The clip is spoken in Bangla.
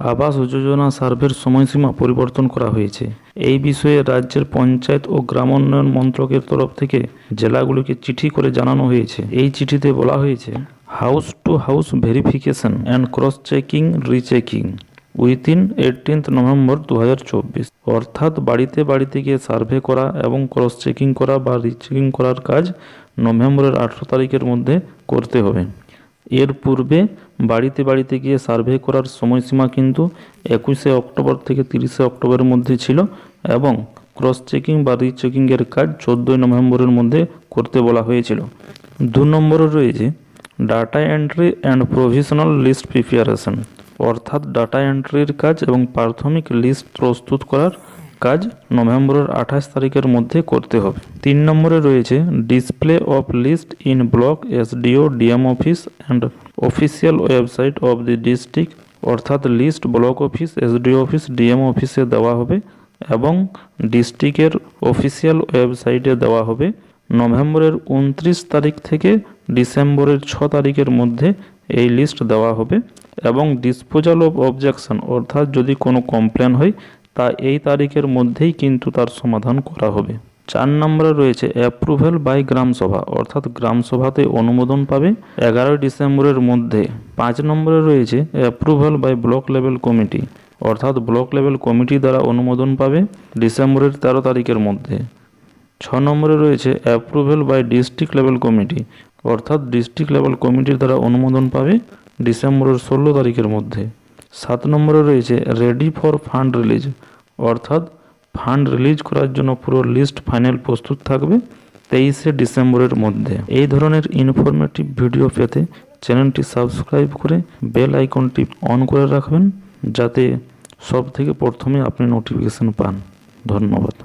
আবাস যোজনা সার্ভের সময়সীমা পরিবর্তন করা হয়েছে। এই বিষয়ে রাজ্যের পঞ্চায়েত ও গ্রামোন্নয়ন মন্ত্রকের তরফ থেকে জেলাগুলিকে চিঠি করে জানানো হয়েছে। এই চিঠিতে বলা হয়েছে house to house verification and cross checking rechecking within eighteenth November দু হাজার চব্বিশ অর্থাৎ বাড়িতে বাড়িতে গিয়ে সার্ভে করা এবং ক্রস চেকিং করা বা রিচেকিং করার কাজ নভেম্বরের আঠেরো তারিখের মধ্যে করতে হবে। এর পূর্বে বাড়িতে বাড়িতে গিয়ে সার্ভে করার সময়সীমা কিন্তু একুশে অক্টোবর থেকে তিরিশে অক্টোবরের মধ্যে ছিল এবং ক্রস চেকিং বা রিচেকিংয়ের কাজ চোদ্দোই নভেম্বরের মধ্যে করতে বলা হয়েছিল। দু নম্বরে রয়েছে data entry and provisional list preparation অর্থাৎ ডাটা এন্ট্রির কাজ এবং প্রাথমিক লিস্ট প্রস্তুত করার কাজ নভেম্বরের আঠাশ তারিখের মধ্যে করতে হবে। তিন নম্বরে রয়েছে display of list in block, SDO, DM office, and official website of the district, অর্থাৎ list, block office, SDO office, DM অফিসে দেওয়া হবে এবং ডিস্ট্রিক্টের অফিসিয়াল ওয়েবসাইটে দেওয়া হবে। নভেম্বরের উনত্রিশ তারিখ থেকে ডিসেম্বরের ছ তারিখের মধ্যে এই লিস্ট দেওয়া হবে এবং ডিসপোজাল অফ অবজেকশন, অর্থাৎ যদি কোনো কমপ্লেন হয় তা এই তারিখের মধ্যেই কিন্তু তার সমাধান করা হবে। চার নম্বরে রয়েছে অ্যাপ্রুভেল বাই গ্রামসভা অর্থাৎ গ্রামসভাতে অনুমোদন পাবে এগারোই ডিসেম্বরের মধ্যে। পাঁচ নম্বরে রয়েছে approval by block level committee অর্থাৎ ব্লক লেভেল কমিটি দ্বারা অনুমোদন পাবে ডিসেম্বরের তেরো তারিখের মধ্যে। ছ নম্বরে রয়েছে approval by district level committee অর্থাৎ ডিস্ট্রিক্ট লেভেল কমিটির দ্বারা অনুমোদন পাবে ডিসেম্বরের ষোলো তারিখের মধ্যে। সাত নম্বরে রয়েছে রেডি ফর ফান্ড রিলিজ অর্থাৎ ফান্ড রিলিজ করার জন্য পুরো লিস্ট ফাইনাল প্রস্তুত থাকবে তেইশে ডিসেম্বরের মধ্যে। এই ধরনের ইনফরমেটিভ ভিডিও পেতে চ্যানেলটি সাবস্ক্রাইব করে বেল আইকনটি অন করে রাখবেন, যাতে সব থেকে প্রথমে আপনি নোটিফিকেশন পান। ধন্যবাদ।